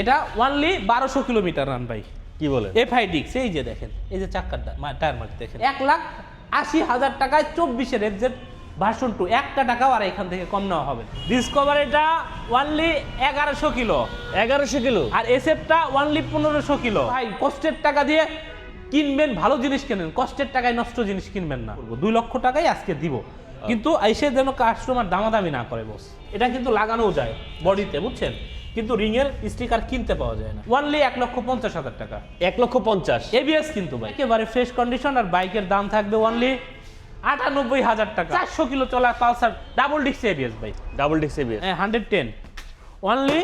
এটা ওনলি বারোশো kilometre run ভাই। কি বলেন? এফআই ডিক্স এই যে দেখেন এই যে চাক্কারটা টায়ার মার্ক দেখেন। এক লাখ আশি হাজার টাকায় চব্বিশের এফজেড ভার্সন টু একটা টাকাও আর এখান থেকে কম নেওয়া হবে ডিসকভার এটা ওনলি এগারোশো কিলো। এগারোশো কিলো? আর এসএফটা ওনলি পনেরোশো কিলো। ভাই কষ্টের টাকা দিয়ে কিনবেন ভালো জিনিস কেনেন। কষ্টের টাকায় নষ্ট জিনিস কিনবেন না। দুই লক্ষ টাকাই আজকে দিব। কিন্তু এসে যেন কাস্টমার দামাদামি না করে বস এটা কিন্তু লাগানোও যায় বডিতে বুঝছেন? কিন্তু রিং এর স্টিকার কিনতে পাওয়া যায় না। ওনলি এক লক্ষ পঞ্চাশ হাজার টাকা। এক লক্ষ পঞ্চাশ। এবিএস কিন্তু ভাই। একেবারে ফ্রেশ কন্ডিশন আর বাইকের দাম থাকবে ওয়ানলি আটানব্বই হাজার টাকা। চারশো কিলো চলা পালসার ডাবল ডিস্ক এবিএস ভাই। ডাবল ডিক্স এবিএস হান্ড্রেড টেন অনলি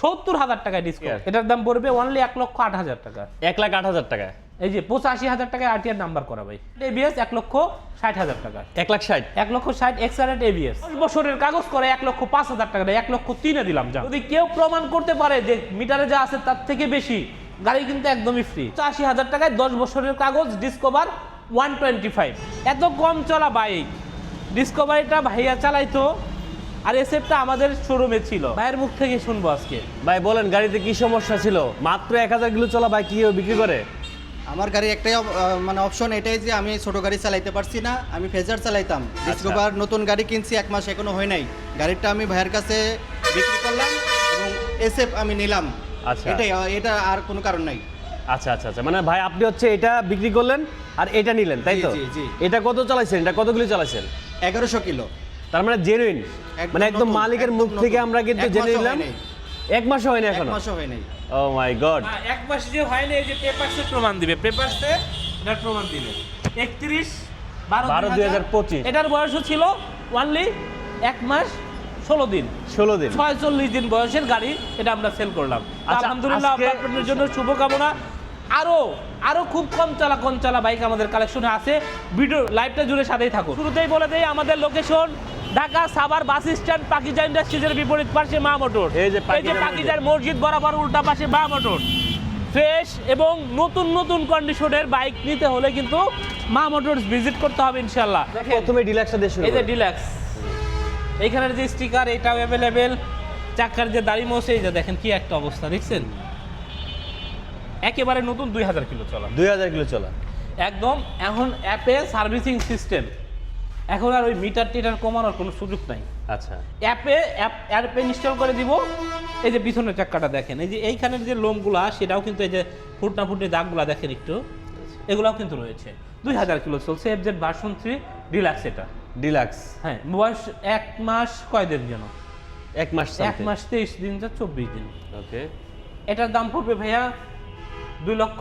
সত্তর হাজার টাকায় ডিসকাউন্ট এটার দাম পড়বে অনলি এক লক্ষ আট হাজার টাকা। এক লাখ আট হাজার টাকা এই যে পঁচাশি হাজার টাকায় আরটিআর নাম্বার করা ভাই। এবিএস এক লক্ষ ষাট হাজার টাকা। এক লাখ ষাট? এক লক্ষ ষাট এক্সারেট এবিএস বছরের কাগজ করে এক লক্ষ পাঁচ হাজার টাকা এক লক্ষ তিনে দিলাম যা যদি কেউ প্রমাণ করতে পারে যে মিটারে যা আছে তার থেকে বেশি গাড়ি কিন্তু একদমই ফ্রি আশি হাজার টাকায় দশ বছরের কাগজ ডিসকভার ওয়ান টোয়েন্টি ফাইভ এত কম চলা বাইক ডিসকভারিটা ভাইয়া চালাইতো আর এসএফটা আমাদের শোরুমে ছিল। ভাইয়ের মুখ থেকে শুনব আজকে। ভাই বলেন গাড়িতে কি সমস্যা ছিল? মাত্র এক হাজার কিলো চলা বাইক কি বিক্রি করে? আমার গাড়ি একটাই মানে অপশন এটাই যে আমি ছোট গাড়ি চালাইতে পারছি না আমি ফেজার চালাইতাম। ডিসকভার নতুন গাড়ি কিনছি এক মাস এখনও হয় নাই। গাড়িটা আমি ভাইয়ের কাছে বিক্রি করলাম এবং এসএফ আমি নিলাম। আচ্ছা। এটাই এটা আর কোনো কারণ নাই। আচ্ছা আচ্ছা আচ্ছা। মানে ভাই আপনি হচ্ছে এটা বিক্রি করলেন আর এটা নিলেন তাই তো। এটা কত চালাইছেন? এটা কতগুলি চালাইছেন? এগারোশো কিলো। তার মানে জেনুইন মানে একদম মালিকের মুখ থেকে আমরা কিন্তু জেনে নিলাম। এক মাসও হয়নি এক এখনও মাসও হয় নাই ও মাই গড এক মাস যে হয়নি এই যে পেপারসে প্রমাণ দিবে। পেপারসে এটার প্রমাণ দিবে। একত্রিশ বারো দুই হাজার পঁচিশ। এটার বয়সও ছিল ওনলি এক মাস ষোলো দিন। ষোলো দিন। ছয়চল্লিশ দিন বয়সের গাড়ি এটা আমরা সেল করলাম। আচ্ছা, আলহামদুলিল্লাহ আপনাদের জন্য শুভকামনা। আরও আরও খুব কম চালা কম চালা বাইক আমাদের কালেকশনে আছে। ভিডিও লাইভটা জুড়ে সাথেই থাকুন। শুরুতেই বলে দেই আমাদের location Dhaka Savar bus stand Pakiza ইন্ডাস্ট্রিজের বিপরীত পাশে মা মোটর। এই যে এই যে পাকিজা পাকিজার মসজিদ বরাবর উল্টা পাশে মা মোটর। ফ্রেশ এবং নতুন নতুন কন্ডিশনের বাইক নিতে হলে কিন্তু মা মোটরস ভিজিট করতে হবে ইনশাল্লাহ প্রথমে ডিলাক্সটা দিয়ে শুরু এই যে ডিলাক্স এইখানের যে স্টিকার এটাও অ্যাভেলেবেল চাকার যে দাড়ি মোছে এই যে দেখেন কি একটা অবস্থা দেখছেন? একেবারে নতুন দুই হাজার কিলো চলা। দুই হাজার কিলো চলা। একদম এখন অ্যাপে সার্ভিসিং সিস্টেম। এখন আর ওই মিটার টিটার কমানোর কোনো সুযোগ নাই। আচ্ছা। অ্যাপে অ্যাপ অ্যাপে ইনস্টল করে দিব। এই যে পিছনের চাক্কাটা দেখেন এই যে এইখানের যে লোমগুলা সেটাও কিন্তু এই যে ফুটনা ফুটনি দাগগুলা দেখেন একটু। এগুলাও কিন্তু রয়েছে। দুই হাজার কিলো চলছে এফজেড ভার্সন থ্রি ডিলাক্স এটা। ডিলাক্স হ্যাঁ বয়স এক মাস কয় দিন যেন? এক মাস এক মাস তেইশ দিন যা চব্বিশ দিন। ওকে এটার দাম পড়বে ভাইয়া দুই লক্ষ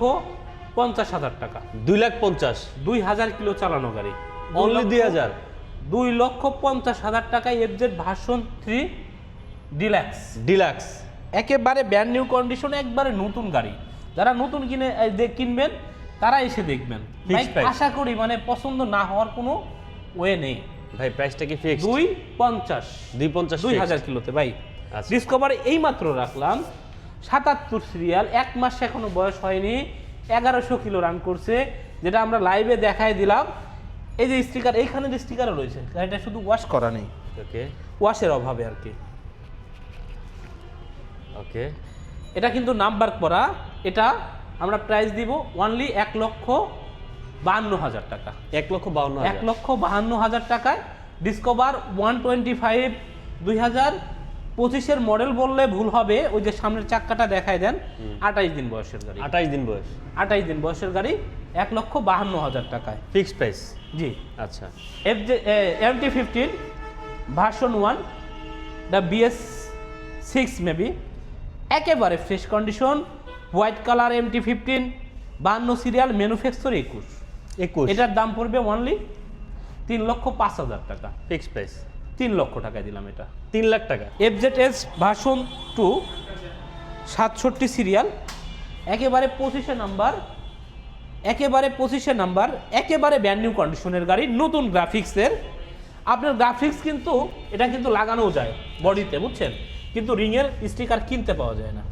পঞ্চাশ হাজার টাকা। দুই লাখ পঞ্চাশ। দুই হাজার কিলো চালানো গাড়ি। অনলি দুই হাজার। দুই লক্ষ পঞ্চাশ হাজার টাকায় FZ version three deluxe deluxe একেবারে ব্যান্ড নিউ কন্ডিশনে একবারে নতুন গাড়ি। যারা নতুন কিনে কিনবেন তারা এসে দেখবেন। আশা করি মানে পছন্দ না হওয়ার কোনো ওয়ে নেই। ভাই প্রাইসটা কি ফিক্স দুই পঞ্চাশ। দুই পঞ্চাশ দুই হাজার কিলোতে ভাই। ডিসকভার এই মাত্র রাখলাম। সাতাত্তর সিরিয়াল এক মাস এখনও বয়স হয়নি। এগারোশো কিলো রান করছে যেটা আমরা লাইভে দেখাই দিলাম। এই যে স্টিকার এইখানে যে স্টিকারও রয়েছে গাড়িটা শুধু ওয়াশ করা নেই। ওকে ওয়াশের অভাবে আর কি। ওকে এটা কিন্তু নাম্বার করা এটা আমরা প্রাইস দিব অনলি এক লক্ষ বাহান্ন হাজার টাকা। এক লক্ষ বাহান্ন এক লক্ষ বাহান্ন হাজার টাকায় ডিসকভার ওয়ান টোয়েন্টি ফাইভ দুই হাজার পঁচিশের মডেল বললে ভুল হবে ওই যে সামনের চাক্কাটা দেখায় দেন আঠাইশ দিন বয়সের গাড়ি। আঠাইশ দিন বয়স। আঠাইশ দিন বয়সের গাড়ি এক লক্ষ বাহান্ন হাজার টাকায়। Fixed price ji. আচ্ছা। F J M T fifteen version one the BS six maybe একেবারে fresh condition white colour M T fifteen বান্ন সিরিয়াল ম্যানুফ্যাকচার একুশ। একুশ। এটার দাম পড়বে অনলি তিন লক্ষ পাঁচ হাজার টাকা। ফিক্সড প্রাইস তিন লক্ষ টাকায় দিলাম এটা। তিন লাখ টাকা। এফজেড এস ভার্সন টু সাতষট্টি সিরিয়াল একেবারে পঁচিশে নাম্বার একেবারে পঁচিশে নাম্বার একেবারে ব্যান্ড নিউ কন্ডিশনের গাড়ি নতুন গ্রাফিক্সের আপনার গ্রাফিক্স কিন্তু এটা কিন্তু লাগানোও যায় বডিতে বুঝছেন? কিন্তু রিংয়ের স্টিকার কিনতে পাওয়া যায় না।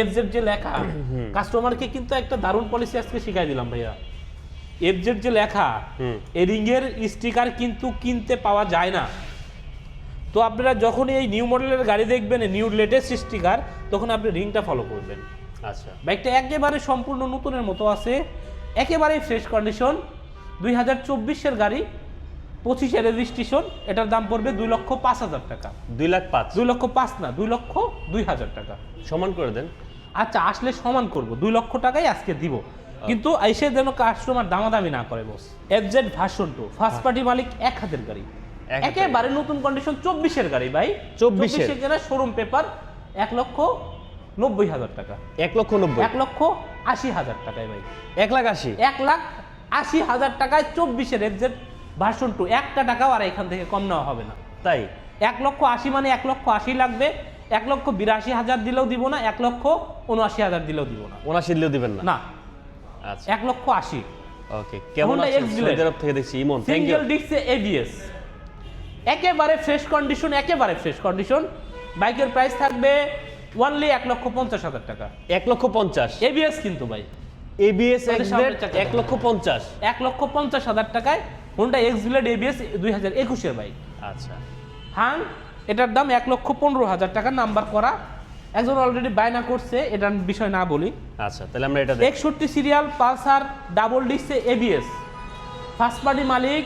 এফজেড যে লেখা কাস্টমারকে কিন্তু একটা দারুণ পলিসি আজকে শিখাই দিলাম ভাইয়া। এফজেড যে লেখা। এই রিংয়ের স্টিকার কিন্তু কিনতে পাওয়া যায় না। তো আপনারা যখন এই নিউ মডেলের গাড়ি দেখবেন নিউ লেটেস্ট স্টিকার তখন আপনি রিংটা ফলো করবেন। আচ্ছা। বাইকটা একেবারে সম্পূর্ণ নতুনের মতো আছে একেবারে ফ্রেশ কন্ডিশন দুই হাজার চব্বিশের গাড়ি পঁচিশে রেজিস্ট্রেশন এটার দাম পড়বে দুই লক্ষ পাঁচ হাজার টাকা। দুই লাখ পাঁচ। দুই লক্ষ পাঁচ না দুই লক্ষ দুই হাজার টাকা। সমান করে দেন। আচ্ছা আসলে সমান করব দুই লক্ষ টাকাই আজকে দিব। কিন্তু এসে যেন কাস্টমার দামাদামি না করে boss FZ version two first party মালিক এক হাতের গাড়ি। একেবারে। নতুন কন্ডিশন চব্বিশের গাড়ি ভাই। 24 এর। কেনা শোরুম পেপার এক লক্ষ নব্বই হাজার টাকা। এক লক্ষ নব্বই। এক লক্ষ আশি হাজার টাকায় ভাই। এক লাখ আশি। এক লাখ আশি হাজার টাকায় চব্বিশের এফজেড ভার্সন টু একটা টাকাও আর এখান থেকে কম নেওয়া হবে না। তাই? এক লক্ষ আশি মানে এক লক্ষ আশি লাগবে। এক লক্ষ বিরাশি হাজার দিলেও দিব না এক লক্ষ উনআশি হাজার দিলেও দিব না। ওনার দিলেও দিবেন না? না। আচ্ছা। এক লক্ষ আশি। ওকে কেমন আছেন? থেকে দেখছি ইমন থ্যাংক ইউ সিঙ্গেল ডিস্কে এবিএস একেবারে ফ্রেশ কন্ডিশন একেবারে ফ্রেশ কন্ডিশন বাইকের প্রাইস থাকবে ওয়ানলি এক লক্ষ পঞ্চাশ হাজার টাকা। এক লক্ষ পঞ্চাশ। এবিএস কিন্তু ভাই। এবিএস এক লক্ষ পঞ্চাশ। এক লক্ষ পঞ্চাশ হাজার টাকায় হোন্ডা এক্স ব্লেড এবিএস দুই হাজার একুশের বাইক। আচ্ছা। হাং এটার দাম এক লক্ষ পনেরো হাজার টাকা নাম্বার করা। একজন অলরেডি বায়না করছে এটার বিষয় না বলি। আচ্ছা তাহলে আমরা এটা একষট্টি সিরিয়াল পালসার ডাবল ডিসে এবিএস ফার্স্ট পার্টি মালিক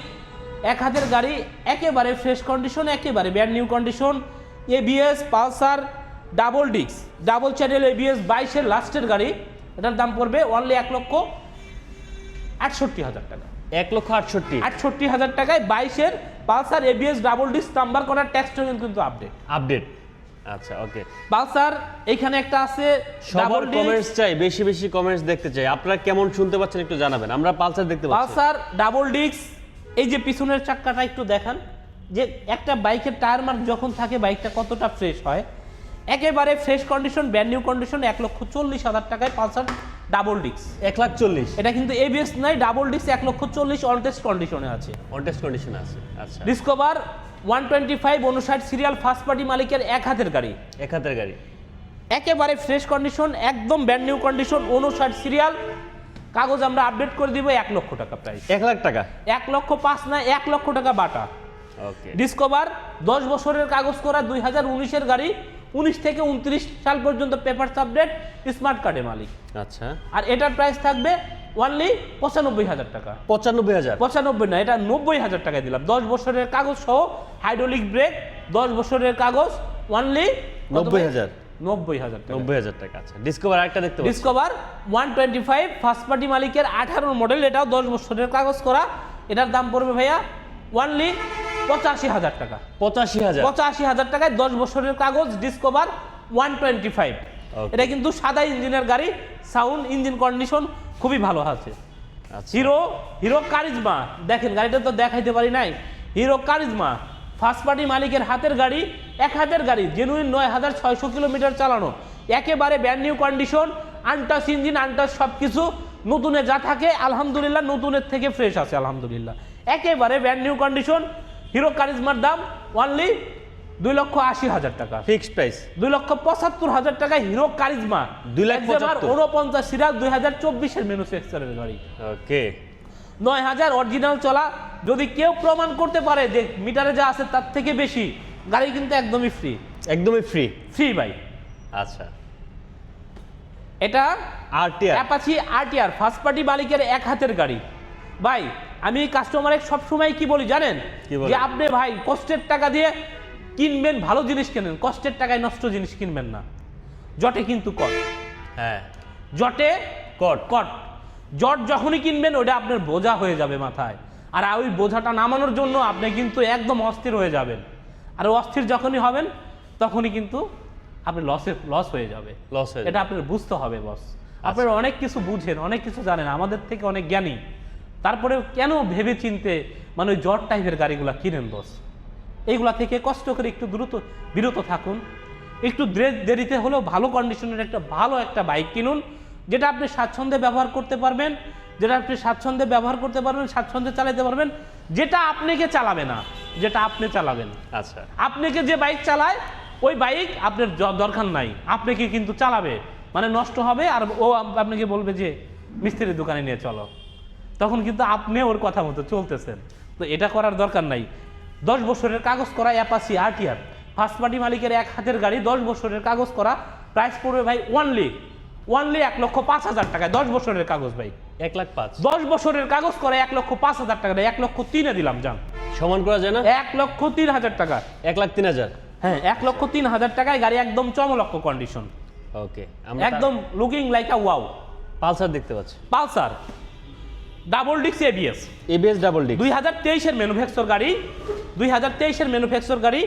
এক হাতের গাড়ি একেবারে ফ্রেশ কন্ডিশন একেবারে brand new condition ABS Pulsar double ডিক্স ডাবল চ্যানেল এবিএস বাইশের লাস্টের গাড়ি। এটার দাম পড়বে অনলি এক লক্ষ আটষট্টি হাজার টাকা। এক লক্ষ আটষট্টি। আটষট্টি হাজার টাকায় বাইশের Pulsar ABS double disc number করার ট্যাক্স কিন্তু আপডেট আপডেট আচ্ছা ওকে পালসার এখানে একটা আছে সবার কমেন্টস চাই বেশি বেশি কমেন্টস দেখতে চাই। আপনারা কেমন শুনতে পাচ্ছেন একটু জানাবেন। আমরা পালসার দেখতে পাচ্ছি। পালসার ডাবল ডিস্ক এই যে পিছনের চাক্কাটা একটু দেখান যে একটা বাইকের টায়ার মার্ক যখন থাকে বাইকটা কতটা ফ্রেশ হয়? একেবারে fresh condition brand new condition এক লক্ষ চল্লিশ হাজার টাকায় পালসার ডাবল ডিস্ক এক লাখ চল্লিশ। এটা কিন্তু এবিএস নাই ডাবল ডিস্ক এক লক্ষ চল্লিশ অনটেস্ট কন্ডিশনে আছে। অন টেস্ট কন্ডিশন আছে আচ্ছা। ডিসকভার ওয়ান টোয়েন্টি ফাইভ অনুষাট সিরিয়াল ফার্স্ট পার্টি মালিকের এক হাতের গাড়ি। এক হাতের গাড়ি। একেবারে ফ্রেশ কন্ডিশন একদম ব্যান্ড নিউ কন্ডিশন অনুষাট সিরিয়াল কাগজ আমরা আপডেট করে দিব এক লক্ষ টাকা প্রাইস এক লাখ টাকা? এক লক্ষ পাঁচ না এক লক্ষ টাকা বাটা। ওকে ডিসকভার দশ বছরের কাগজ করা দুই হাজার উনিশের গাড়ি উনিশ থেকে উনত্রিশ সাল পর্যন্ত পেপার আপডেট স্মার্ট কার্ডের মালিক। আচ্ছা। আর এটার প্রাইস থাকবে অনলি পঁচানব্বই হাজার টাকা। পঁচানব্বই হাজার? পঁচানব্বই না এটা নব্বই হাজার টাকা দিলাম। দশ বছরের কাগজ সহ হাইড্রোলিক ব্রেক দশ বছরের কাগজ অনলি নব্বই হাজার। নব্বই হাজার টাকা। নব্বই হাজার টাকা আচ্ছা। ডিসকভার আরেকটা দেখতে Discover one twenty five first party মালিকের আঠারো মডেল এটাও দশ বছরের কাগজ করা। এটার দাম পড়বে ভাইয়া ওয়ানলি পঁচাশি হাজার টাকা। পঁচাশি হাজার। পঁচাশি হাজার টাকায় দশ বছরের কাগজ ডিসকভার ওয়ান টোয়েন্টি ফাইভ এটা কিন্তু সাদা ইঞ্জিনের গাড়ি সাউন্ড ইঞ্জিন কন্ডিশন খুবই ভালো আছে। হিরো হিরো কারিজমা দেখেন গাড়িটা তো দেখাইতে পারি নাই। হিরো কারিজমা ফার্স্ট পার্টি মালিকের হাতের গাড়ি এক হাতের গাড়ি জেনুইন নয় হাজার ছয়শো কিলোমিটার চালানো। একেবারে brand new condition untouched engine untouched সব কিছু নতুনে যা থাকে আলহামদুলিল্লাহ নতুনের থেকে ফ্রেশ আছে আলহামদুলিল্লাহ। একেবারে ব্যান্ড নিউ কন্ডিশন হিরো কারিজমার দাম অনলি দুই লক্ষ আশি হাজার টাকা। ফিক্সড প্রাইস দুই লক্ষ পঁচাত্তর হাজার টাকা হিরো কারিজমা দুই লাখ পঁচাত্তর। উনপঞ্চাশ সিরিয়াল দুই হাজার চব্বিশের ম্যানুফ্যাকচারের গাড়ি। ওকে নয় হাজার অরিজিনাল চলা যদি কেউ প্রমাণ করতে পারে যে মিটারে যা আছে তার থেকে বেশি গাড়ি কিন্তু একদমই ফ্রি একদমই ফ্রি ফ্রি ভাই। আচ্ছা। এটা RTR Apache RTR first party মালিকের এক হাতের গাড়ি। ভাই আমি কাস্টমারে সবসময় কি বলি জানেন? যে আপনি ভাই কষ্টের টাকা দিয়ে কিনবেন ভালো জিনিস কেনেন। কষ্টের টাকায় নষ্ট জিনিস কিনবেন না। জটে কিন্তু কট হ্যাঁ। জটে কট কট জট যখনই কিনবেন ওটা আপনার বোঝা হয়ে যাবে মাথায়। আর ওই বোঝাটা নামানোর জন্য আপনি কিন্তু একদম অস্থির হয়ে যাবেন। আর অস্থির যখনই হবেন তখনই কিন্তু আপনি লসে লস হয়ে যাবে। লস হয়ে এটা আপনার বুঝতে হবে বস আপনারা অনেক কিছু বুঝেন অনেক কিছু জানেন আমাদের থেকে অনেক জ্ঞানী। তারপরে কেন ভেবে চিনতে মানে ওই জট টাইপের গাড়িগুলো কিনেন বস এইগুলা থেকে কষ্ট করে একটু দ্রুত বিরত থাকুন। একটু দেরিতে হলেও ভালো কন্ডিশনের একটা ভালো একটা বাইক কিনুন যেটা আপনি স্বাচ্ছন্দ্যে ব্যবহার করতে পারবেন। যেটা আপনি স্বাচ্ছন্দ্যে ব্যবহার করতে পারবেন স্বাচ্ছন্দ্যে চালাতে পারবেন যেটা আপনাকে চালাবে না যেটা আপনি চালাবেন। আচ্ছা। আপনাকে যে বাইক চালায় ওই বাইক আপনার দরকার নাই আপনাকে কিন্তু চালাবে। মানে নষ্ট হবে আর ও আপনাকে বলবে যে মিস্ত্রির দোকানে নিয়ে চলো। তখন কিন্তু আপনি ওর কথা মতো চলতেছেন। তো এটা করার দরকার নাই। দশ বছরের কাগজ করা অ্যাপাসি আরটিআর ফার্স্ট পার্টি মালিকের এক হাতের গাড়ি দশ বছরের কাগজ করা প্রাইস পড়বে ভাই ওয়ানলি ওয়ানলি এক লক্ষ পাঁচ হাজার টাকায়। দশ বছরের কাগজ ভাই। এক লাখ পাঁচ। দশ বছরের কাগজ করে এক লক্ষ পাঁচ হাজার টাকা এক লক্ষ তিনে দিলাম যান সমান করা যায় না? এক লক্ষ তিন হাজার টাকা। এক লাখ তিন হাজার? হ্যাঁ এক লক্ষ তিন হাজার টাকায় গাড়ি একদম চমলক্ষ কন্ডিশন ওকে একদম looking like a wow Pulsar দেখতে পাচ্ছি। পালসার। ডাবল ডিক্স এবিএস এবিএস ডাবল ডি দুই হাজার তেইশের ম্যানুফ্যাকচার গাড়ি দুই হাজার তেইশের ম্যানুফ্যাকচার গাড়ি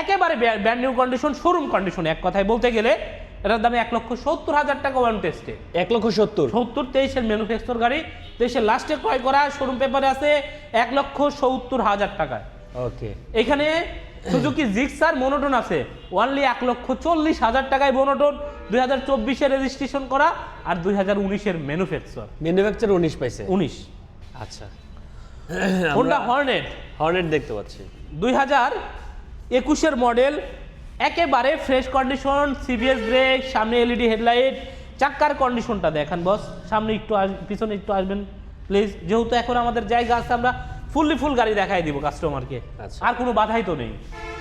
একেবারে brand new condition showroom condition এক কথায় বলতে গেলে এটার দামে এক লক্ষ সত্তর হাজার টাকা ওয়ান টেস্টে এক লক্ষ সত্তর? সত্তর তেইশের ম্যানুফ্যাকচার গাড়ি তেইশের লাস্টে ক্রয় করা শোরুম পেপারে আছে এক লক্ষ সত্তর হাজার টাকায়। ওকে। এখানে সুজুকি জিক্সার মনোটন আছে। ওয়ানলি এক লক্ষ চল্লিশ হাজার টাকায় মনোটন দুই হাজার চব্বিশে রেজিস্ট্রেশন করা আর দুই হাজার উনিশের ম্যানুফ্যাকচার ম্যানুফ্যাকচার উনিশ পাইছে। উনিশ। আচ্ছা। হোন্ডা হর্নেট হর্নেট দেখতে পাচ্ছি। দুই হাজার একুশের মডেল একেবারে ফ্রেশ কন্ডিশন সিবিএস ব্রেক সামনে এলইডি হেডলাইট চাক্কার কন্ডিশনটা দেখান বস সামনে একটু আস পিছনে একটু আসবেন প্লিজ যেহেতু এখন আমাদের জায়গা আছে আমরা ফুললি ফুল গাড়ি দেখাই দিব কাস্টমারকে আচ্ছা। আর কোনো বাধাই তো নেই।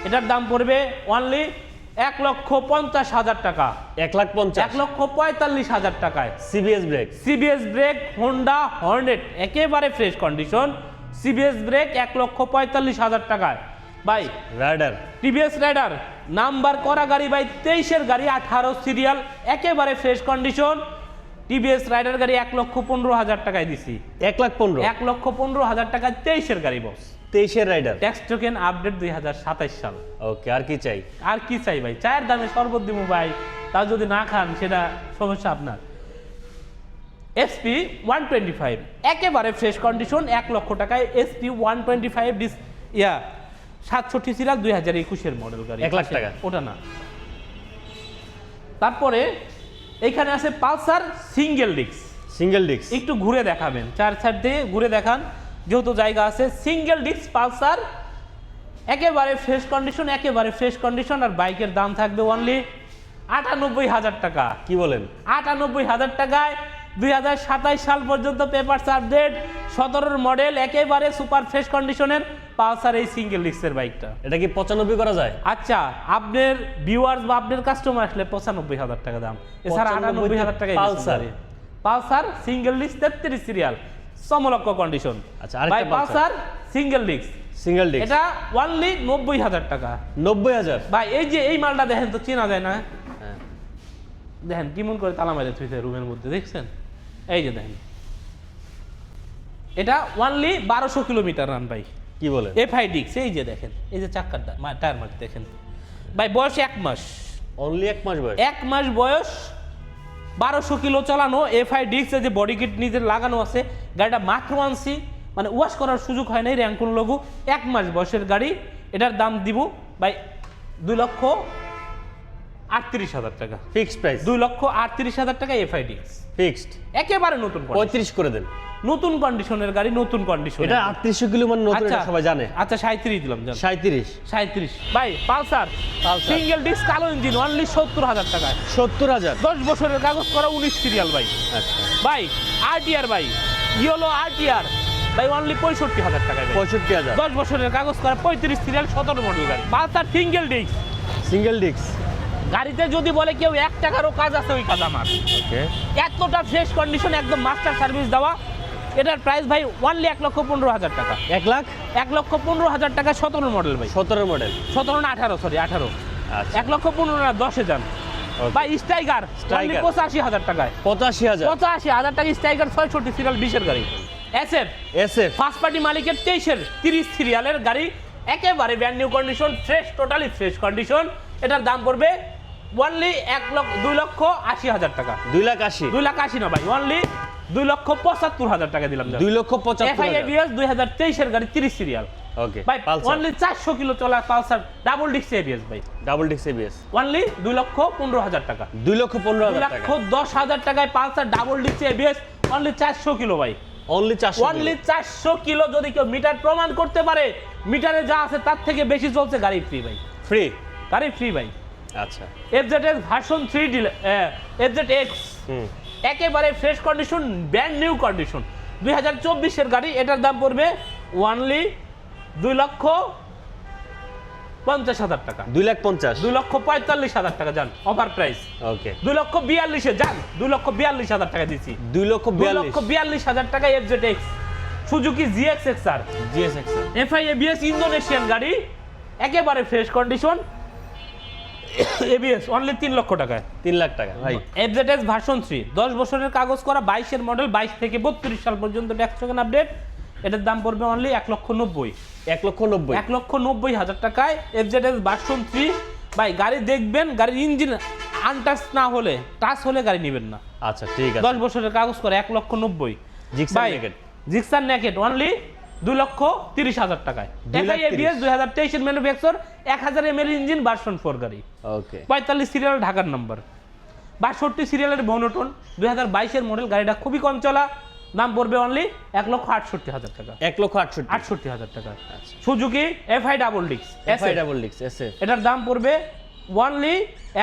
এটার দাম পড়বে অনলি এক লক্ষ পঞ্চাশ হাজার টাকা। এক লাখ পঞ্চাশ। এক লক্ষ পঁয়তাল্লিশ হাজার টাকায়। CBS brake CBS brake Honda Hornet একেবারে ফ্রেশ কন্ডিশন সিবিএস ব্রেক এক লক্ষ পঁয়তাল্লিশ হাজার টাকায়। ভাই রাইডার। টিভিএস রাইডার নাম্বার করা গাড়ি ভাই তেইশের গাড়ি আঠারো সিরিয়াল একেবারে ফ্রেশ কন্ডিশন টিভিএস রাইডার গাড়ি এক লক্ষ পনেরো হাজার টাকায় দিছি। এক লাখ পনেরো? এক লক্ষ পনেরো হাজার টাকায় তেইশের গাড়ি বস তেইশের রাইডার? ট্যাক্স টোকেন আপডেট দুই হাজার সাতাইশ সাল। ওকে আর কি চাই? আর কি চাই ভাই? চায়ের দামে শরবত দিব ভাই। তা যদি না খান সেটা সমস্যা আপনার। এসপি ওয়ান টোয়েন্টি ফাইভ একেবারে ফ্রেশ কন্ডিশন এক লক্ষ টাকায় SP one twenty five disc ইয়া সাতষট্টি সিরিয়াল দুই হাজার একুশের মডেল গাড়ি। এক লাখ টাকা। ওটা না। তারপরে এখানে আছে Pulsar single disc. Single disc একটু ঘুরে দেখাবেন চার সাইড দিয়ে ঘুরে দেখান। যেহেতু জায়গা আছে সিঙ্গেল ডিস্ক পালসার একেবারে ফ্রেশ কন্ডিশন একেবারে ফ্রেশ কন্ডিশন আর বাইকের দাম থাকবে অনলি আটানব্বই হাজার টাকা। কি বলেন? আটানব্বই হাজার টাকায় দুই সাল পর্যন্ত পেপার আপডেট সতেরোর মডেল একেবারে সুপার ফ্রেশ কন্ডিশনের পালসার এই সিঙ্গেল ডিস্কের বাইকটা। এটা কি পঁচানব্বই করা যায়? আচ্ছা আপনার ভিউয়ার্স বা আপনার কাস্টমার আসলে পঁচানব্বই হাজার টাকা দাম। এছাড়া 95 আটানব্বই হাজার টাকা পালসার। পালসার সিঙ্গেল ডিস্ক তেত্রিশ সিরিয়াল সমলক্ষ কন্ডিশন আচ্ছা, ভাই Pulsar. Single disc. Single disc. এটা ওয়ানলি নব্বই হাজার টাকা। নব্বই হাজার? ভাই এই যে এই মালটা দেখেন তো চেনা যায় না? হ্যাঁ। দেখেন কেমন করে তালা মেরে থুইছে রুমের মধ্যে দেখছেন? এই যে দেখেন। এটা ওয়ানলি বারোশো কিলোমিটার রান ভাই। কি বলেন? এফআই ডিক্স এই যে দেখেন এই যে চাক্কার টায়ার মার্ক দেখেন। ভাই বয়স এক মাস। অনলি এক মাস বয়স? এক মাস বয়স বারোশো কিলো চালানো এফআই ডিক্সে যে বডি কিট নিজের লাগানো আছে গাড়িটা মাত্র আনছি মানে ওয়াশ করার সুযোগ হয় নাই র্যাঙ্কুন লঘু এক মাস বয়সের গাড়ি এটার দাম দিব ভাই দুই লক্ষ আটত্রিশ হাজার টাকা। ফিক্সড প্রাইস দুই লক্ষ আটত্রিশ হাজার টাকা এফআই ডিক্স ফিক্সড। একেবারে নতুন। পঁয়ত্রিশ করে দেন। নতুন কন্ডিশনের গাড়ি নতুন কন্ডিশন এটা আটত্রিশশো কিলো মানে নতুন এটা সবাই জানে। আচ্ছা সাঁত্রিশ দিলাম জান। সাঁত্রিশ সাঁত্রিশ ভাই পালসার। পালসার। সিঙ্গেল ডিস্ক কালো ইঞ্জিন অনলি সত্তর হাজার টাকায়। সত্তর হাজার। দশ বছরের কাগজ করা উনিশ সিরিয়াল ভাই। আচ্ছা। ভাই আরটিআর ভাই। ইয়েলো আরটিআর ভাই অনলি পঁয়ষট্টি হাজার টাকায় ভাই। পঁয়ষট্টি হাজার। দশ বছরের কাগজ করা পঁয়ত্রিশ সিরিয়াল সতেরো মডেল গাড়ি। Pulsar single disc. Single disc. গাড়িতে যদি বলে কেউ এক টাকারও কাজ আছে ওই কাজ আমার। এতটা ফ্রেশ কন্ডিশন একদম মাস্টার সার্ভিস দেওয়া। এটার প্রাইস ভাই ওয়ানলি এক লক্ষ পনেরো হাজার টাকা। এক লাখ? এক লক্ষ পনেরো হাজার টাকা সতেরো মডেল ভাই। সতেরো মডেল সতেরো না আঠারো সরি আঠারো। আচ্ছা। এক লক্ষ পনেরো না দশে যান. ভাই স্ট্রাইকার। পঁচাশি হাজার টাকায়। পঁচাশি হাজার? পঁচাশি হাজার টাকা স্ট্রাইকার ছয়ষট্টি সিরিয়াল বিশের গাড়ি। SF S F first party মালিকের তেইশের তিরিশ সিরিয়ালের গাড়ি। একেবারে brand new condition fresh totally fresh condition এটার দাম পড়বে ওয়ানলি এক লক্ষ দুই লক্ষ আশি হাজার টাকা। দুই লাখ আশি। দুই লাখ আশি না ভাই ওয়ানলি দুই লক্ষ পঁচাত্তর হাজার টাকা দিলাম দুই লক্ষ পঁচাত্তর দুই হাজার তেইশের গাড়ি তিরিশ সিরিয়াল ওকে ভাই অনলি চারশো কিলো চলা পালসার ডাবল ডিক্স এবিএস ভাই। ডাবল ডিস্ক এবিএস অনলি দুই লক্ষ পনেরো হাজার টাকা। দুই লক্ষ পনেরো হাজার লক্ষ দশ হাজার টাকায় পালসার ডাবল ডিক্স এবিএস অনলি চারশো কিলো ভাই। অনলি চারশো অনলি চারশো কিলো যদি কেউ মিটার প্রমাণ করতে পারে মিটারে যা আছে তার থেকে বেশি চলছে গাড়ি ফ্রি ভাই। ফ্রি গাড়ি ফ্রি ভাই। আচ্ছা। FZ X version three FZ X একেবারে fresh condition brand new condition দুই হাজার চব্বিশের গাড়ি এটার দাম পড়বে ওয়ানলি দুই লক্ষ পঞ্চাশ হাজার টাকা। দুই লাখ পঞ্চাশ। দুই লক্ষ পঁয়তাল্লিশ হাজার টাকা যান অফার প্রাইস ওকে দুই লক্ষ বিয়াল্লিশে যান দুই লক্ষ বিয়াল্লিশ হাজার টাকা দিচ্ছি দুই লক্ষ দুই লক্ষ বিয়াল্লিশ। হাজার টাকা FZ X Suzuki GX X R GS X excel FI ABS Indonesian গাড়ি একেবারে ফ্রেশ কন্ডিশন এবিএস অনলি তিন লক্ষ টাকায়। তিন লাখ টাকা ভাই। এফজেডএস ভার্সন থ্রি দশ বছরের কাগজ করা বাইশের মডেল বাইশ থেকে বত্রিশ সাল পর্যন্ত ট্যাক্স আপডেট এটার দাম পড়বে অনলি এক লক্ষ নব্বই। এক লক্ষ নব্বই। এক লক্ষ নব্বই হাজার টাকায় এফজেডএস ভার্সন থ্রি ভাই গাড়ি দেখবেন গাড়ির ইঞ্জিন আনটাচ না হলে টাচ হলে গাড়ি নেবেন না। আচ্ছা ঠিক আছে। দশ বছরের কাগজ করে এক লক্ষ নব্বই। জিক্সার ভাই, জিক্সার নেকেট অনলি দুই লক্ষ তিরিশ হাজার টাকায়। এবিএস দুই হাজার তেইশের ম্যানুফ্যাকচার এক হাজার M L engine version four গাড়ি ওকে। পঁয়তাল্লিশ সিরিয়াল ঢাকার নাম্বার বাষট্টি সিরিয়ালের বনটন দুই হাজার বাইশের মডেল গাড়িটা খুবই কম চলা দাম পড়বে অনলি এক লক্ষ আটষট্টি হাজার টাকা। এক লক্ষ আটষট্টি। আটষট্টি হাজার টাকা। সুজুকি এফআই ডাবল ডিক্স এফআই ডাবল ডিক্স এসে এটার দাম পড়বে অনলি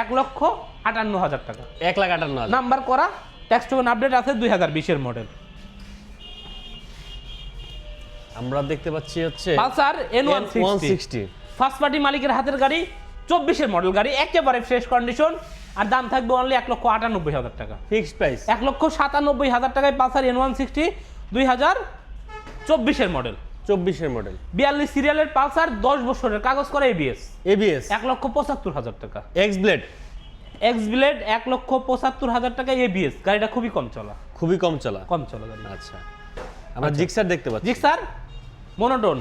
এক লক্ষ আটান্ন হাজার টাকা। এক লাখ আটান্ন নাম্বার করা ট্যাক্স টোকেন আপডেট আছে দুই হাজার বিশের মডেল আমরা দেখতে পাচ্ছি হচ্ছে Pulsar N one sixty first party মালিকের হাতের গাড়ি চব্বিশের মডেল গাড়ি একেবারে ফ্রেশ কন্ডিশন আর দাম থাকবে অনলি এক লক্ষ আটানব্বই হাজার টাকা। ফিক্সড প্রাইস এক লক্ষ সাতানব্বই হাজার টাকায় পালসার এন ওয়ান সিক্সটি দুই হাজার চব্বিশের মডেল চব্বিশের মডেল বিয়াল্লিশ সিরিয়ালের পালসার দশ বছরের কাগজ করে এবিএস এবিএস এক লক্ষ পঁচাত্তর হাজার টাকা। এক্স ব্লেড এক্স ব্লেড এক লক্ষ পঁচাত্তর হাজার টাকা এবিএস গাড়িটা খুবই কম চলা। খুবই কম চলা। কম চলা গাড়ি। আচ্ছা। আমরা জিক্সার দেখতে পাচ্ছি। জি স্যার মনোটন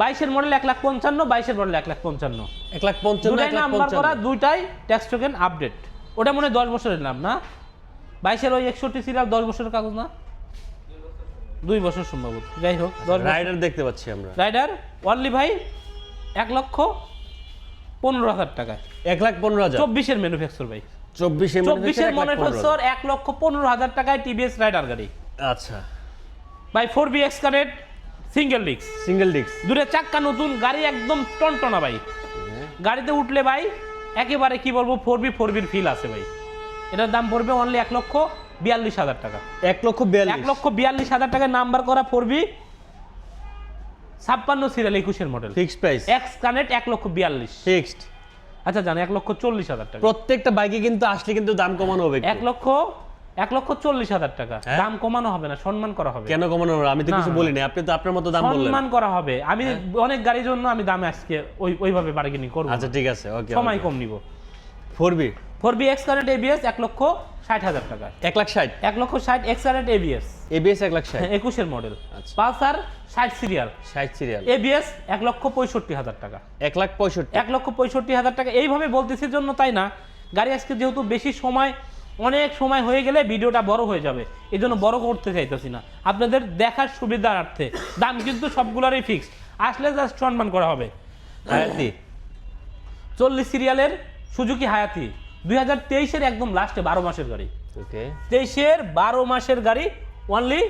বাইশের মডেল এক লাখ পঞ্চান্ন বাইশের মডেল এক লাখ পঞ্চান্ন। এক লাখ পঞ্চান্ন নাম্বার করা দুইটাই ট্যাক্স টোকেন আপডেট ওটা মনে হয় দশ বছরের নাম না? বাইশের ওই একষট্টি সিরিয়াল দশ বছরের কাগজ না? দুই বছর সম্ভবত। যাই হোক রাইডার দেখতে পাচ্ছি আমরা। রাইডার অনলি ভাই এক লক্ষ পনেরো হাজার টাকায়। এক লাখ পনেরো হাজার? চব্বিশের ম্যানুফ্যাকচার ভাই। চব্বিশে চব্বিশের ম্যানুফ্যাকচার এক লক্ষ পনেরো হাজার টাকায় টিভিএস রাইডার গাড়ি। আচ্ছা। ভাই ফোর বি এক্স কারেট সিঙ্গেল ডিস্ক সিঙ্গেল ডিস্ক দূরে চাক্কা নতুন গাড়ি একদম টনটনা ভাই। গাড়িতে উঠলে ভাই একেবারে কি বলব ফোর বি ফোর বির ফিল আছে ভাই। এটার দাম পড়বে অনলি এক লক্ষ বিয়াল্লিশ হাজার টাকা। এক লক্ষ এক লক্ষ বিয়াল্লিশ হাজার টাকায় নাম্বার করা ফোর বি ছাপ্পান্ন সিরিয়াল একুশের model fixed price X connect এক লক্ষ বিয়াল্লিশ। ফিক্সড আচ্ছা জান এক লক্ষ চল্লিশ হাজার টাকা। প্রত্যেকটা বাইকে কিন্তু আসলে কিন্তু দাম কমানো হবে এক লক্ষ এক লক্ষ চল্লিশ হাজার টাকা। হ্যাঁ? দাম কমানো হবে না সম্মান করা হবে। কেন কমানো হবে? আমি তো কিছু বলিনি। আপনি তো আপনার মতো দাম বললেন। সম্মান করা হবে। আমি অনেক গাড়ির জন্য আমি দামে আজকে ওই ওইভাবে বার্গেনিং করব আচ্ছা ঠিক আছে ওকে সময় কম নিব। Four B four B X current ABS এক লক্ষ ষাট হাজার টাকা। এক লাখ ষাট? এক লক্ষ ষাট এক্স কারেন্ট এবিএস এবিএস এক লাখ ষাট? একুশের মডেল আচ্ছা। পালসার ষাট সিরিয়াল ষাট সিরিয়াল এবিএস এক লক্ষ পঁয়ষট্টি হাজার টাকা। এক লাখ পঁয়ষট্টি। এক লক্ষ পঁয়ষট্টি হাজার টাকা। এইভাবে বলতেছি জন্য তাই না? গাড়ি আজকে যেহেতু বেশি সময় অনেক সময় হয়ে গেলে ভিডিওটা বড় হয়ে যাবে। এই জন্য বড় করতে চাইতেছি না। আপনাদের দেখার সুবিধার্থে। দাম কিন্তু সবগুলোরই ফিক্সড আসলে জাস্ট সম্মান করা হবে। হায়াতি। চল্লিশ সিরিয়ালের সুজুকি হায়াতি। দুই হাজার তেইশের একদম লাস্টে বারো মাসের গাড়ি। ওকে তেইশের বারো মাসের গাড়ি অনলি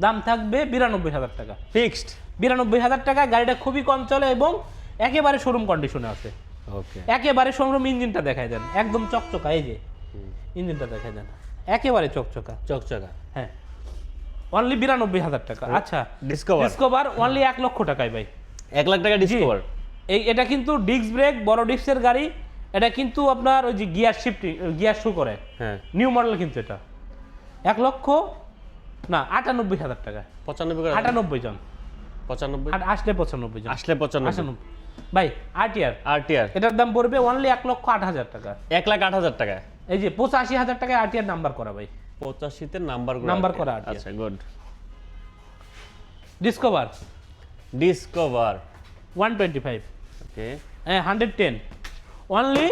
দাম থাকবে বিরানব্বই হাজার টাকা। ফিক্সড বিরানব্বই হাজার টাকা গাড়িটা খুবই কম চলে এবং একেবারে শোরুম কন্ডিশনে আছে। ওকে একেবারে শোরুম ইঞ্জিনটা দেখাই দেন। একদম চকচকা এই যে। ইঞ্জিনটা দেখাই দেন। একেবারে চকচকা। চকচকা। হ্যাঁ। অনলি বিরানব্বই হাজার টাকা। আচ্ছা। ডিসকভার ডিসকভার অনলি এক লক্ষ টাকায় ভাই। এক লাখ টাকা ডিসকভার এই এটা কিন্তু ডিস্ক ব্রেক বড় ডিস্কের গাড়ি। এটা কিন্তু আপনার ওই যে গিয়ার শিফটিং গিয়ার শু করে। হ্যাঁ। নিউ মডেল কিন্তু এটা। এক লক্ষ না আটানব্বই হাজার টাকা পঁচানব্বই আটানব্বই জন। পঁচানব্বই। আসলে পঁচানব্বই জন। আসলে পঁচানব্বই। ভাই আরটিআর আর টিআর এটার দাম পড়বে অনলি এক লক্ষ আট হাজার টাকা। এক লাখ আট হাজার টাকা এই যে পঁচাশি হাজার টাকায় আরটিআর নাম্বার করা ভাই। পঁচাশিতে নাম্বার নাম্বার করা আচ্ছা good Discover Discover one twenty five okay হ্যাঁ হান্ড্রেড টেন অনলি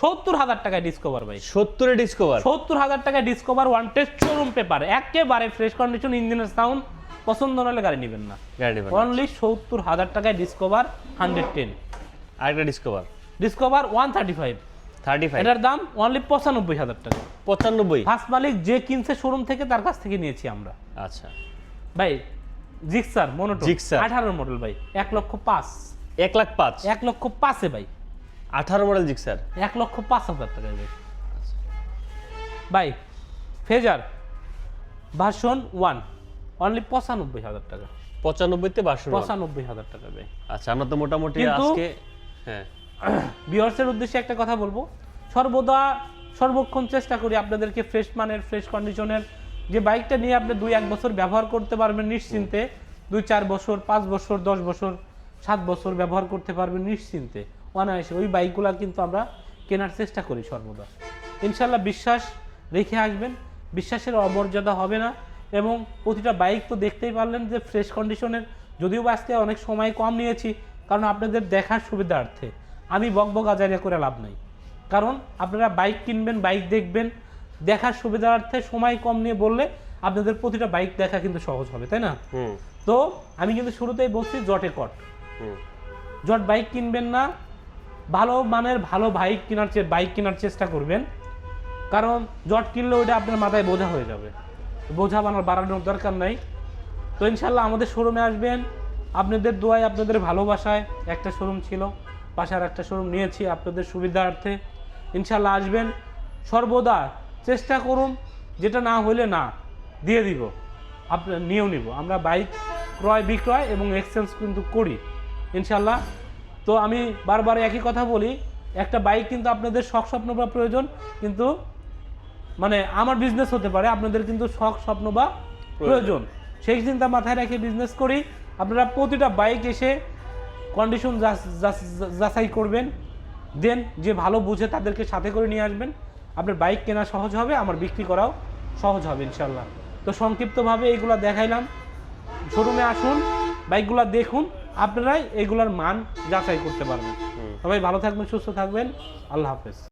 সত্তর হাজার টাকায় ডিসকভার ভাই। সত্তরে ডিসকভার সত্তর হাজার টাকায় Discover one test showroom paper একেবারে ফ্রেশ কন্ডিশন ইঞ্জিনের সাউন্ড পছন্দ না হলে গাড়ি নেবেন না। গাড়ি অনলি সত্তর হাজার টাকায় ডিসকভার হান্ড্রেড টেন আরেকটা Discover Discover one thirty five thirty five এটার দাম অনলি পঁচানব্বই হাজার টাকা। পঁচানব্বই? ফার্স্ট মালিক যে কিনছে শোরুম থেকে তার কাছ থেকে নিয়েছি আমরা। আচ্ছা। ভাই জিক্সার মনোটো জিক্সার। আঠারো মডেল ভাই এক লক্ষ পাঁচ। এক লাখ পাঁচ? এক লক্ষ পাঁচে ভাই। আঠারো মডেল জিক্সার এক লক্ষ পাঁচ হাজার টাকায় ভাই। ভাই ফেজার ভার্সন ওয়ান অনলি পঁচানব্বই হাজার টাকা। পঁচানব্বইতে বাসন পঁচানব্বই হাজার টাকা ভাই। আচ্ছা আমরা তো মোটামুটি আজকে হ্যাঁ। বিহার্সের উদ্দেশ্যে একটা কথা বলব। সর্বদা সর্বক্ষণ চেষ্টা করি আপনাদেরকে ফ্রেশ মানের ফ্রেশ কন্ডিশনের যে বাইকটা নিয়ে আপনি দুই, এক বছর ব্যবহার করতে পারবেন নিশ্চিন্তে, দুই, চার বছর, পাঁচ বছর, দশ বছর, সাত বছর ব্যবহার করতে পারবেন নিশ্চিন্তে। অনায়াসে ওই বাইকগুলো কিন্তু আমরা কেনার চেষ্টা করি সর্বদা। ইনশাল্লাহ বিশ্বাস রেখে আসবেন। বিশ্বাসের অমর্যাদা হবে না। এবং প্রতিটা বাইক তো দেখতেই পারলেন যে ফ্রেশ কন্ডিশনের যদিও বা আজকে অনেক সময় কম নিয়েছি, কারণ আপনাদের দেখার সুবিধার্থে। আমি বক বক আজারিয়া করে লাভ নাই। কারণ আপনারা বাইক কিনবেন বাইক দেখবেন দেখার সুবিধার্থে সময় কম নিয়ে বললে আপনাদের প্রতিটা বাইক দেখা কিন্তু সহজ হবে তাই না? তো আমি কিন্তু শুরুতেই বলছি জটে কট। জট বাইক কিনবেন না ভালো মানের ভালো বাইক কেনার চে- বাইক কেনার চেষ্টা করবেন। কারণ জট কিনলে ওইটা আপনার মাথায় বোঝা হয়ে যাবে। বোঝা বানার বাড়ানোর দরকার নাই। তো ইনশাল্লাহ আমাদের শোরুমে আসবেন। আপনাদের দোয়ায় আপনাদের ভালোবাসায় একটা শোরুম ছিল। পাশার একটা শোরুম নিয়েছি আপনাদের সুবিধার্থে। ইনশাল্লাহ আসবেন। সর্বদা চেষ্টা করুন যেটা না হলে না দিয়ে দিব। আপনার নিয়েও নিব। আমরা বাইক ক্রয় বিক্রয় এবং এক্সচেঞ্জ কিন্তু করি ইনশাল্লাহ তো আমি বারবার একই কথা বলি একটা বাইক কিন্তু আপনাদের শখ স্বপ্ন বা প্রয়োজন কিন্তু মানে আমার বিজনেস হতে পারে আপনাদের কিন্তু শখ স্বপ্ন বা প্রয়োজন। সেই চিন্তা মাথায় রেখে বিজনেস করি। আপনারা প্রতিটা বাইক এসে কন্ডিশন যাচাই করবেন দেন যে ভালো বুঝে তাদেরকে সাথে করে নিয়ে আসবেন। আপনার বাইক কেনা সহজ হবে আমার বিক্রি করাও সহজ হবে ইনশাল্লাহ তো সংক্ষিপ্তভাবে এইগুলো দেখাইলাম। শোরুমে আসুন বাইকগুলো দেখুন আপনারাই এগুলার মান যাচাই করতে পারবেন। সবাই ভালো থাকবেন সুস্থ থাকবেন। আল্লাহ হাফেজ।